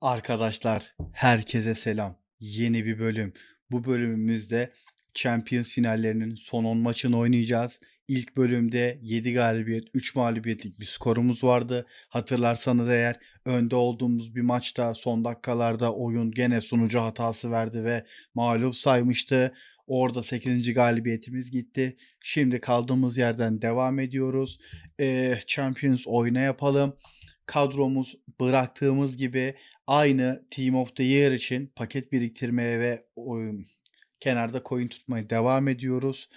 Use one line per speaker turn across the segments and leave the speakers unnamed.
Arkadaşlar herkese selam. Yeni bir bölüm. Bu bölümümüzde Champions finallerinin son 10 maçını oynayacağız. İlk bölümde 7 galibiyet, 3 mağlubiyetlik bir skorumuz vardı. Hatırlarsanız eğer önde olduğumuz bir maçta son dakikalarda oyun gene sunucu hatası verdi ve mağlup saymıştı. Orada 8. galibiyetimiz gitti. Şimdi kaldığımız yerden devam ediyoruz. Champions oyna yapalım. Kadromuz bıraktığımız gibi aynı Team of the Year için paket biriktirmeye ve oyun, kenarda coin tutmaya devam ediyoruz.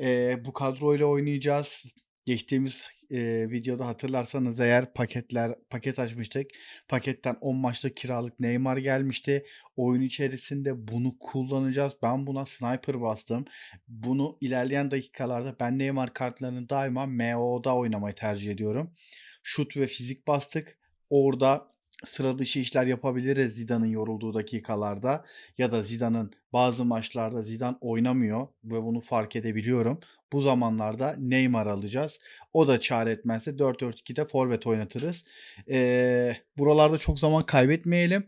Ee, bu kadroyla oynayacağız. Geçtiğimiz e, videoda hatırlarsanız eğer paketler paket açmıştık. Paketten 10 maçlık kiralık Neymar gelmişti. Oyun içerisinde bunu kullanacağız. Ben buna sniper bastım. Bunu ilerleyen dakikalarda ben Neymar kartlarını daima MO'da oynamayı tercih ediyorum. Şut ve fizik bastık. Orada sıra dışı işler yapabiliriz Zidane'ın yorulduğu dakikalarda ya da Zidane'ın bazı maçlarda Zidane oynamıyor ve bunu fark edebiliyorum. Bu zamanlarda Neymar alacağız. O da çare etmezse 4-4-2'de forvet oynatırız. Ee, buralarda çok zaman kaybetmeyelim.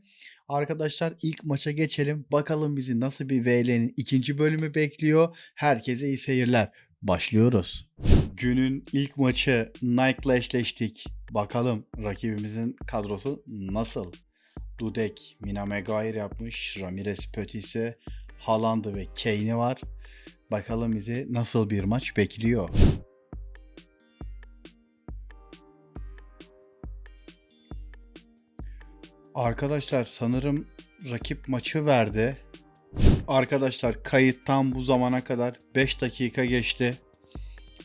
Arkadaşlar ilk maça geçelim. Bakalım bizi nasıl bir VL'nin ikinci bölümü bekliyor. Herkese iyi seyirler. Başlıyoruz. Günün ilk maçı Nike'la eşleştik. Bakalım rakibimizin kadrosu nasıl? Dudek, Mina Maguire yapmış. Ramirez Pötise, Haaland'ı ve Kane'i var. Bakalım bizi nasıl bir maç bekliyor. Arkadaşlar sanırım rakip maçı verdi. Arkadaşlar kayıttan bu zamana kadar 5 dakika geçti.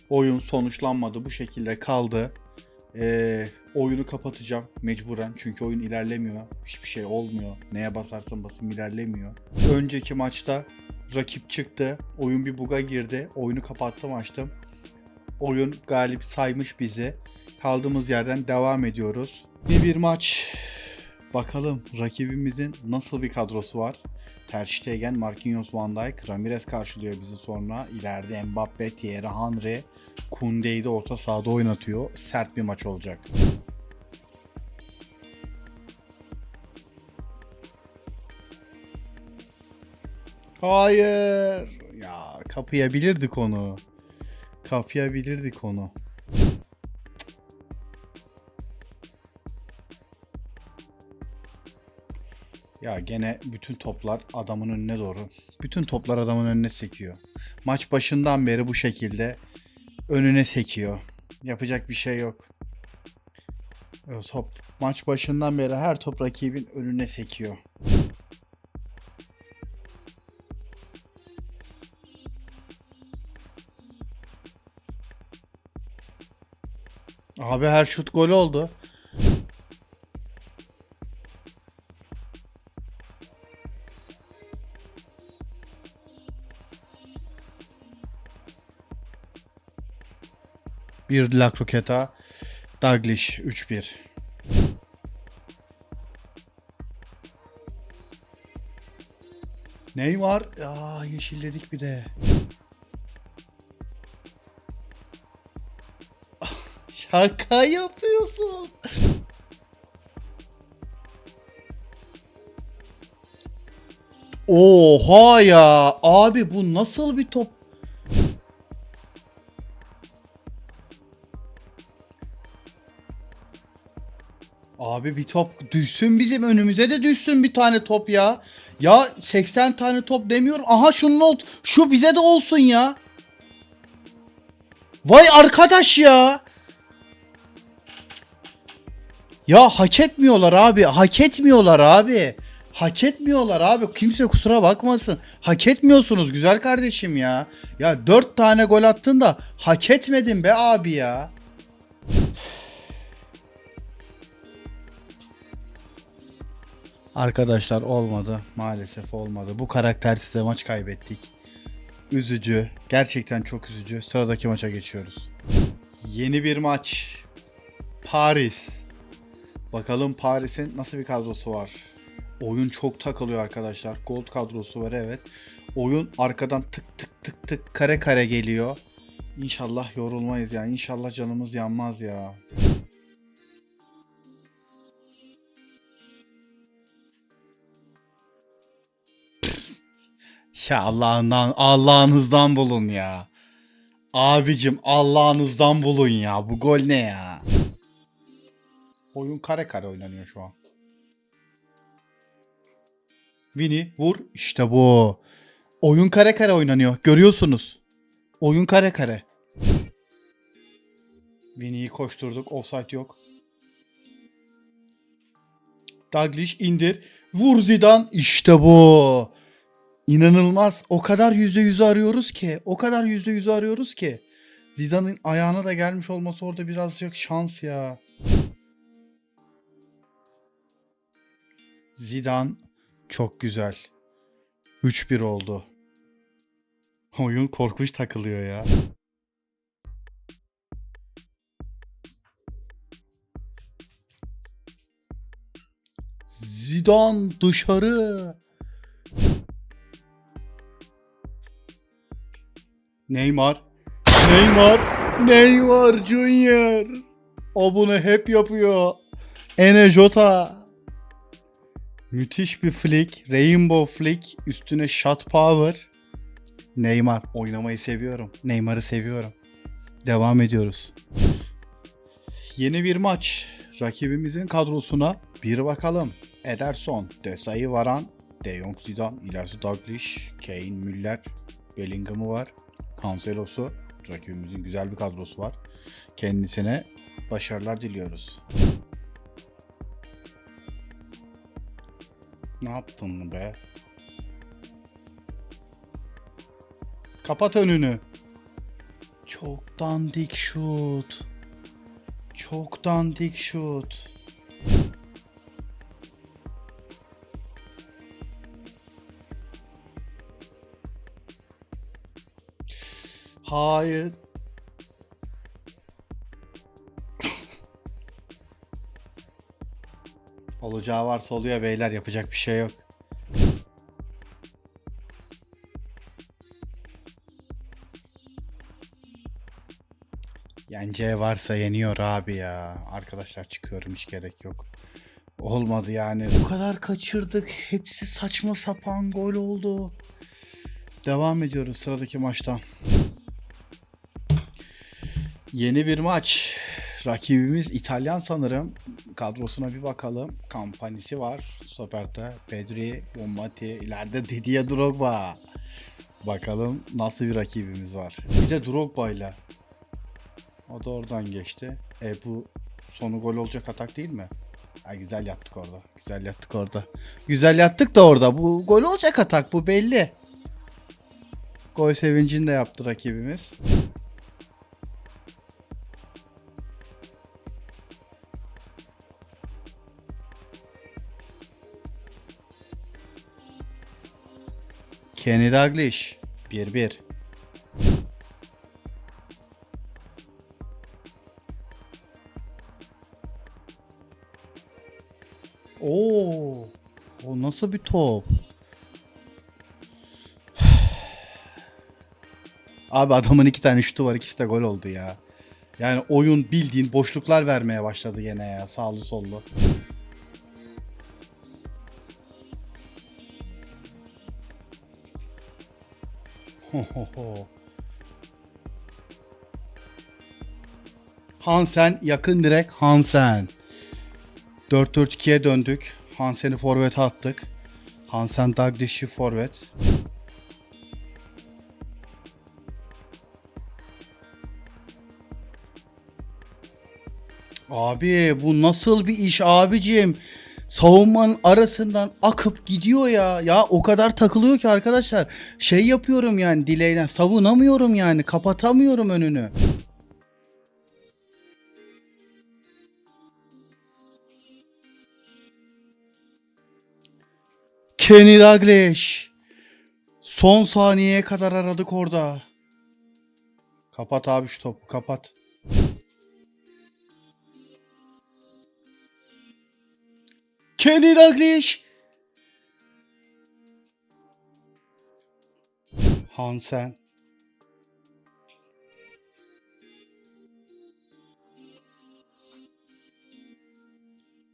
Oyun sonuçlanmadı. Bu şekilde kaldı. Ee, oyunu kapatacağım mecburen. Çünkü oyun ilerlemiyor. Hiçbir şey olmuyor. Neye basarsam basım ilerlemiyor. Önceki maçta rakip çıktı. Oyun bir buga girdi. Oyunu kapattım açtım. Oyun galip saymış bizi. Kaldığımız yerden devam ediyoruz. Bir bir maç. Bakalım rakibimizin nasıl bir kadrosu var. Ter Stegen, Marquinhos, Van Dijk, Ramirez karşılıyor bizi sonra. İleride Mbappe, Thierry Henry, Koundé'yi de orta sahada oynatıyor. Sert bir maç olacak. Hayır. Ya kapayabilirdik onu. Kapayabilirdik onu. Ya gene bütün toplar adamın önüne doğru. Bütün toplar adamın önüne sekiyor. Maç başından beri bu şekilde önüne sekiyor. Yapacak bir şey yok. O top maç başından beri her top rakibin önüne sekiyor. Abi her şut gol oldu. Bir La Croqueta. Daglish 3-1. Neymar. Aa yeşilledik bir de. Ah, Şaka yapıyorsun. Oha ya. Abi bu nasıl bir top? Abi bir top düşsün bizim önümüze de düşsün bir tane top ya. Ya 80 tane top demiyorum. Aha şunun ol şu bize de olsun ya. Vay arkadaş ya. Ya hak etmiyorlar abi. Hak etmiyorlar abi. Hak etmiyorlar abi. Kimse kusura bakmasın. Hak etmiyorsunuz güzel kardeşim ya. Ya 4 tane gol attın da hak etmedin be abi ya. Arkadaşlar olmadı. Maalesef olmadı. Bu karaktersiz maç kaybettik. Üzücü. Gerçekten çok üzücü. Sıradaki maça geçiyoruz. Yeni bir maç. Paris. Bakalım Paris'in nasıl bir kadrosu var. Oyun çok takılıyor arkadaşlar. Gold kadrosu var evet. Oyun arkadan tık tık tık tık kare kare geliyor. İnşallah yorulmayız ya. İnşallah canımız yanmaz ya. Ya Allah'ından Allah'ınızdan bulun ya. Abicim Allah'ınızdan bulun ya. Bu gol ne ya? Oyun kare kare oynanıyor şu an. Vini vur. İşte bu. Oyun kare kare oynanıyor. Görüyorsunuz. Oyun kare kare. Vini'yi koşturduk. Offside yok. Daglish indir. Vur Zidane. İşte bu. İnanılmaz. O kadar yüzde yüzü arıyoruz ki. O kadar yüzde yüzü arıyoruz ki. Zidane'ın ayağına da gelmiş olması orada birazcık şans ya. Zidane çok güzel. 3-1 oldu. Oyun korkunç takılıyor ya. Zidane dışarı. Neymar. Neymar. Neymar Junior. O bunu hep yapıyor. Ene Jota. Müthiş bir flick. Rainbow flick. Üstüne shot power. Neymar. Oynamayı seviyorum. Neymar'ı seviyorum. Devam ediyoruz. Yeni bir maç. Rakibimizin kadrosuna bir bakalım. Ederson, Desai Varan, De Jong Zidane, ilerisi Dalglish, Kane, Müller, Bellingham'ı var. Cancelo'su. Rakibimizin güzel bir kadrosu var. Kendisine başarılar diliyoruz. Ne yaptın be? Kapat önünü. Çok dandik şut. Çok dandik şut. Hayır. Olacağı varsa oluyor beyler yapacak bir şey yok. Yeneceği varsa yeniyor abi ya. Arkadaşlar çıkıyorum hiç gerek yok. Olmadı yani. Bu kadar kaçırdık. Hepsi saçma sapan gol oldu. Devam ediyoruz sıradaki maçtan. Yeni bir maç. Rakibimiz İtalyan sanırım. Kadrosuna bir bakalım. Kampanisi var. Stoper'de Pedri, Bombati, ileride Didier Drogba. Bakalım nasıl bir rakibimiz var. Bir de Drogba ile. O da oradan geçti. E bu sonu gol olacak atak değil mi? Ha, güzel yattık orada. Güzel yattık orada. Güzel yattık da orada. Bu gol olacak atak bu belli. Gol sevincini de yaptı rakibimiz. Kenny Dalglish 1-1. Oo. O nasıl bir top? Abi adamın iki tane şutu var ikisi de gol oldu ya. Yani oyun bildiğin boşluklar vermeye başladı gene ya sağlı sollu. Hansen yakın direk Hansen. 4-4-2'ye döndük. Hansen'i forvete attık. Hansen Dagdish'i forvet. Abi bu nasıl bir iş abicim? Savunmanın arasından akıp gidiyor ya. Ya o kadar takılıyor ki arkadaşlar. Şey yapıyorum yani dileğden savunamıyorum yani. Kapatamıyorum önünü. Kenny Dalglish. Son saniyeye kadar aradık orada. Kapat abi şu topu kapat. Kenny Dalglish. Hansen.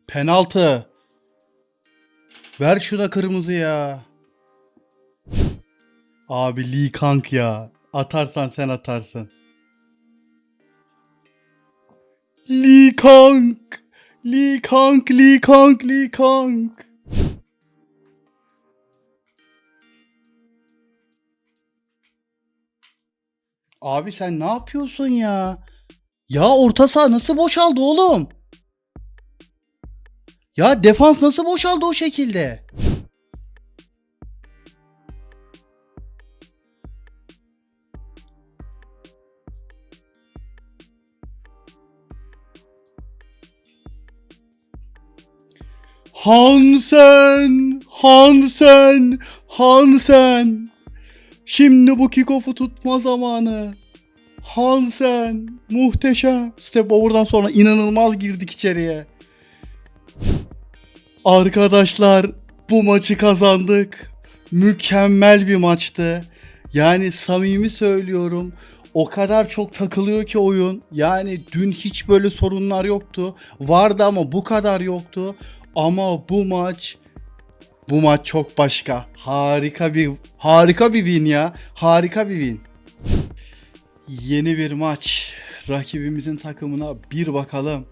Penaltı. Ver şuna kırmızı ya. Abi Lee Kang ya. Atarsan sen atarsın. Lee Kang. Lee Kang, Lee Kang, Lee Kang. Abi sen ne yapıyorsun ya? Ya orta saha nasıl boşaldı oğlum? Ya defans nasıl boşaldı o şekilde? Hansen, Hansen, Hansen. Şimdi bu kickoff'u tutma zamanı. Hansen, muhteşem. Step over'dan sonra inanılmaz girdik içeriye. Arkadaşlar bu maçı kazandık. Mükemmel bir maçtı. Yani samimi söylüyorum. O kadar çok takılıyor ki oyun. Yani dün hiç böyle sorunlar yoktu. Vardı ama bu kadar yoktu. Ama bu maç bu maç çok başka. Harika bir harika bir win ya. Harika bir win. Yeni bir maç. Rakibimizin takımına bir bakalım.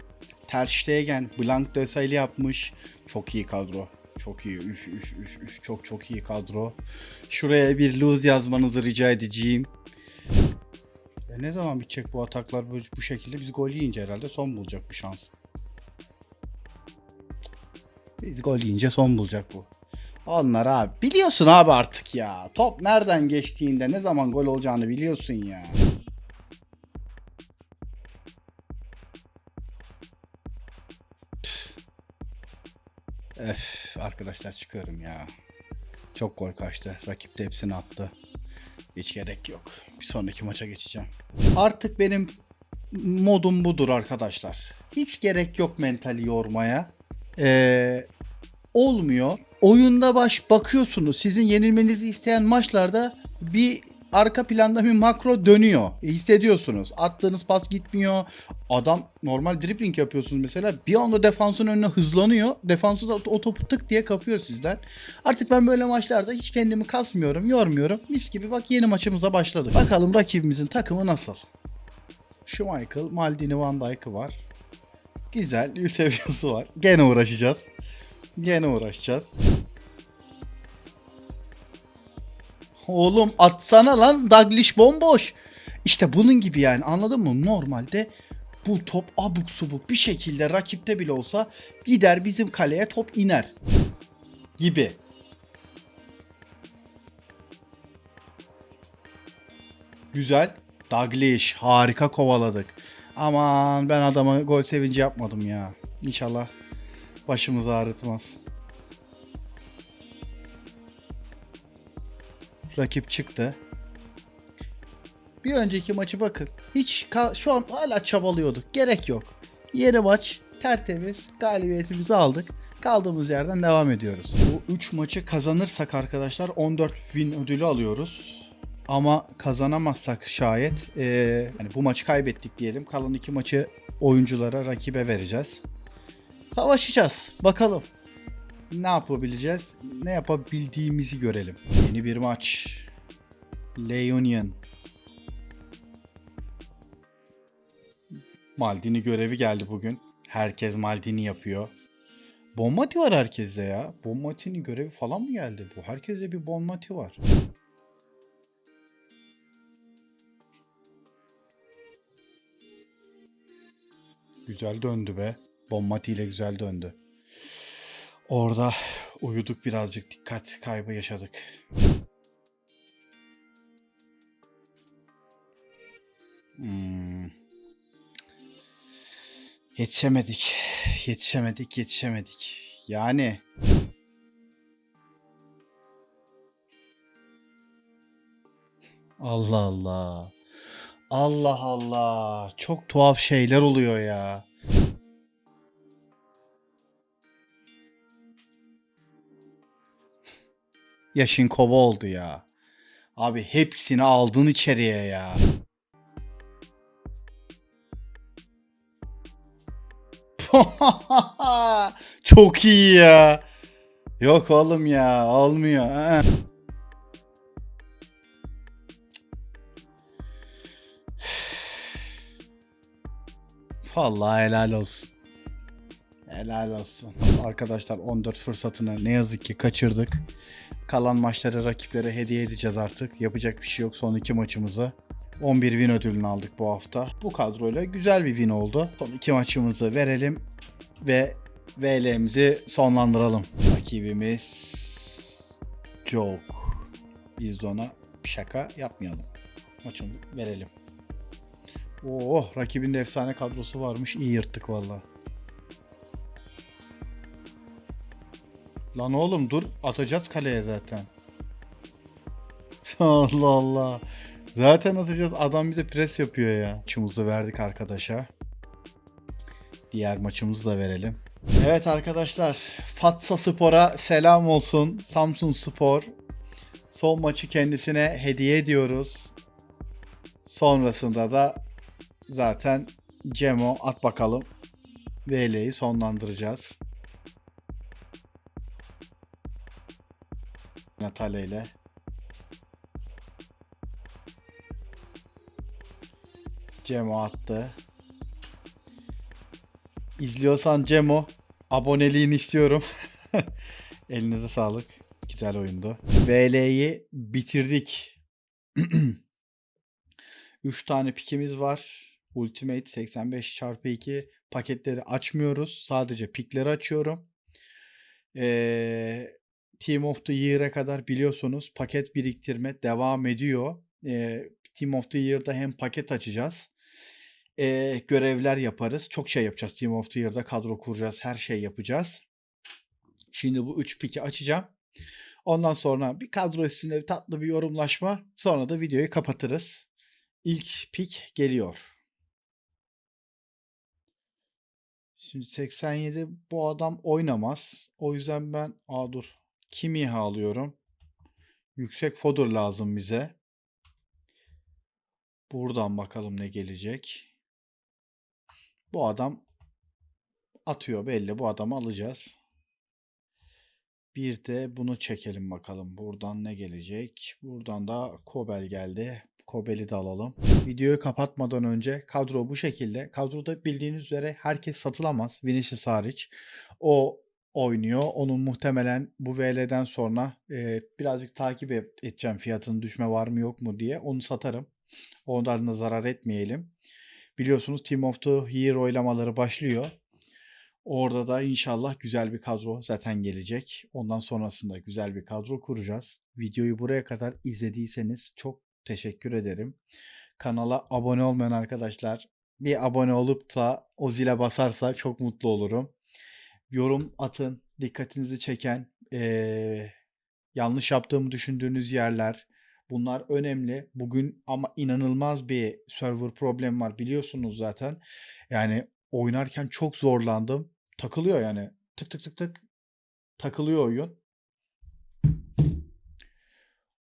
Ter Stegen, Blank Döseli yapmış. Çok iyi kadro. Çok iyi. Üf üf üf üf. Çok çok iyi kadro. Şuraya bir lose yazmanızı rica edeceğim. E ne zaman bitecek bu ataklar bu, bu şekilde? Biz gol yiyince herhalde son bulacak bu şans. Biz gol yiyince son bulacak bu. Onlar abi. Biliyorsun abi artık ya. Top nereden geçtiğinde ne zaman gol olacağını biliyorsun ya. Püf. Öf, arkadaşlar çıkıyorum ya. Çok gol kaçtı. Rakip de hepsini attı. Hiç gerek yok. Bir sonraki maça geçeceğim. Artık benim modum budur arkadaşlar. Hiç gerek yok mentali yormaya. Ee, olmuyor. Oyunda baş bakıyorsunuz. Sizin yenilmenizi isteyen maçlarda bir arka planda bir makro dönüyor. Hissediyorsunuz. Attığınız pas gitmiyor. Adam normal dribbling yapıyorsunuz mesela. Bir anda defansın önüne hızlanıyor. Defansı da o topu tık diye kapıyor sizden. Artık ben böyle maçlarda hiç kendimi kasmıyorum, yormuyorum. Mis gibi bak yeni maçımıza başladık. Bakalım rakibimizin takımı nasıl? Schmeichel, Maldini, Van Dijk'ı var. Güzel bir seviyesi var. Gene uğraşacağız. Gene uğraşacağız. Oğlum atsana lan Daglish bomboş. İşte bunun gibi yani anladın mı? Normalde bu top abuk subuk bir şekilde rakipte bile olsa gider bizim kaleye top iner. Gibi. Güzel. Daglish harika kovaladık. Aman ben adama gol sevinci yapmadım ya. İnşallah başımızı ağrıtmaz. Rakip çıktı. Bir önceki maçı bakın. Hiç şu an hala çabalıyorduk. Gerek yok. Yeni maç tertemiz galibiyetimizi aldık. Kaldığımız yerden devam ediyoruz. Bu 3 maçı kazanırsak arkadaşlar 14 win ödülü alıyoruz. Ama kazanamazsak şayet eee, hani bu maçı kaybettik diyelim. Kalan iki maçı oyunculara, rakibe vereceğiz. Savaşacağız. Bakalım. Ne yapabileceğiz? Ne yapabildiğimizi görelim. Yeni bir maç. Leonian. Maldini görevi geldi bugün. Herkes Maldini yapıyor. Bonmati var herkeste ya. Bonmati'nin görevi falan mı geldi? Bu herkeste bir Bonmati var. Güzel döndü be. Bonmati ile güzel döndü. Orada uyuduk birazcık dikkat kaybı yaşadık. Hmm. Yetişemedik. Yetişemedik, yetişemedik. Yani Allah Allah. Allah Allah. Çok tuhaf şeyler oluyor ya. Yaşın kova oldu ya. Abi hepsini aldın içeriye ya. Çok iyi ya. Yok oğlum ya olmuyor. Vallahi helal olsun. Helal olsun. Arkadaşlar 14 fırsatını ne yazık ki kaçırdık. Kalan maçları rakiplere hediye edeceğiz artık. Yapacak bir şey yok son iki maçımızı. 11 win ödülünü aldık bu hafta. Bu kadroyla güzel bir win oldu. Son iki maçımızı verelim ve VL'mizi sonlandıralım. Rakibimiz Joke. Biz de ona şaka yapmayalım. Maçını verelim. Oo, rakibin de efsane kadrosu varmış. İyi yırttık valla. Lan oğlum dur atacağız kaleye zaten. Allah Allah. Zaten atacağız. Adam bir de pres yapıyor ya. Maçımızı verdik arkadaşa. Diğer maçımızı da verelim. Evet arkadaşlar. Fatsa Spor'a selam olsun. Samsun Spor. Son maçı kendisine hediye ediyoruz. Sonrasında da zaten Cemo at bakalım. VL'yi sonlandıracağız. Natalya ile. Cemo attı. İzliyorsan Cemo aboneliğini istiyorum. Elinize sağlık. Güzel oyundu. VL'yi bitirdik. 3 tane pikimiz var. Ultimate 85 çarpı 2 paketleri açmıyoruz. Sadece pikleri açıyorum. Ee, Team of the Year'e kadar biliyorsunuz paket biriktirme devam ediyor. Ee, Team of the Year'da hem paket açacağız. ee, görevler yaparız. Çok şey yapacağız. Team of the Year'da kadro kuracağız. Her şey yapacağız. Şimdi bu 3 piki açacağım. Ondan sonra bir kadro üstünde tatlı bir yorumlaşma. Sonra da videoyu kapatırız. İlk pik geliyor. Şimdi 87 bu adam oynamaz. O yüzden ben aa dur. Kimiha alıyorum. Yüksek fodder lazım bize. Buradan bakalım ne gelecek. Bu adam atıyor belli. Bu adamı alacağız. Bir de bunu çekelim bakalım. Buradan ne gelecek? Buradan da Kobel geldi. Kobel'i de alalım. Videoyu kapatmadan önce kadro bu şekilde. Kadroda bildiğiniz üzere herkes satılamaz. Vinicius hariç. O oynuyor. Onun muhtemelen bu VL'den sonra e, birazcık takip edeceğim fiyatının düşme var mı yok mu diye. Onu satarım. Ondan da zarar etmeyelim. Biliyorsunuz Team of the Year oylamaları başlıyor. Orada da inşallah güzel bir kadro zaten gelecek. Ondan sonrasında güzel bir kadro kuracağız. Videoyu buraya kadar izlediyseniz çok teşekkür ederim. Kanala abone olmayan arkadaşlar bir abone olup da o zile basarsa çok mutlu olurum. Yorum atın, dikkatinizi çeken, eee, yanlış yaptığımı düşündüğünüz yerler. Bunlar önemli. Bugün ama inanılmaz bir server problem var biliyorsunuz zaten. Yani oynarken çok zorlandım. Takılıyor yani. Tık tık tık tık takılıyor oyun.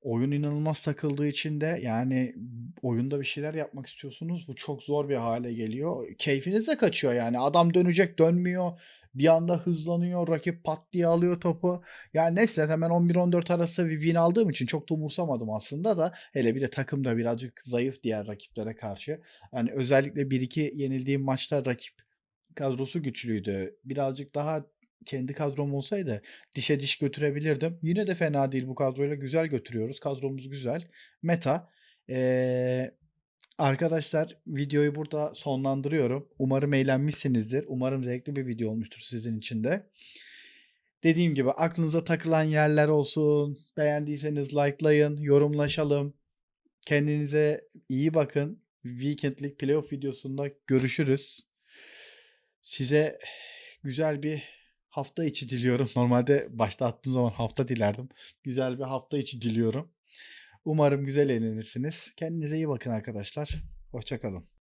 Oyun inanılmaz takıldığı için de yani oyunda bir şeyler yapmak istiyorsunuz. Bu çok zor bir hale geliyor. Keyfiniz de kaçıyor yani. Adam dönecek dönmüyor. Bir anda hızlanıyor. Rakip pat diye alıyor topu. Yani neyse ben 11-14 arası bir win aldığım için çok da umursamadım aslında da. Hele bir de takım da birazcık zayıf diğer rakiplere karşı. Yani özellikle 1-2 yenildiğim maçta rakip kadrosu güçlüydü. Birazcık daha kendi kadrom olsaydı dişe diş götürebilirdim. Yine de fena değil bu kadroyla güzel götürüyoruz. Kadromuz güzel. Meta. Ee, arkadaşlar videoyu burada sonlandırıyorum. Umarım eğlenmişsinizdir. Umarım zevkli bir video olmuştur sizin için de. Dediğim gibi aklınıza takılan yerler olsun. Beğendiyseniz likelayın, yorumlaşalım. Kendinize iyi bakın. Weekendlik playoff videosunda görüşürüz. Size güzel bir hafta içi diliyorum. Normalde başta attığım zaman hafta dilerdim. Güzel bir hafta içi diliyorum. Umarım güzel eğlenirsiniz. Kendinize iyi bakın arkadaşlar. Hoşçakalın.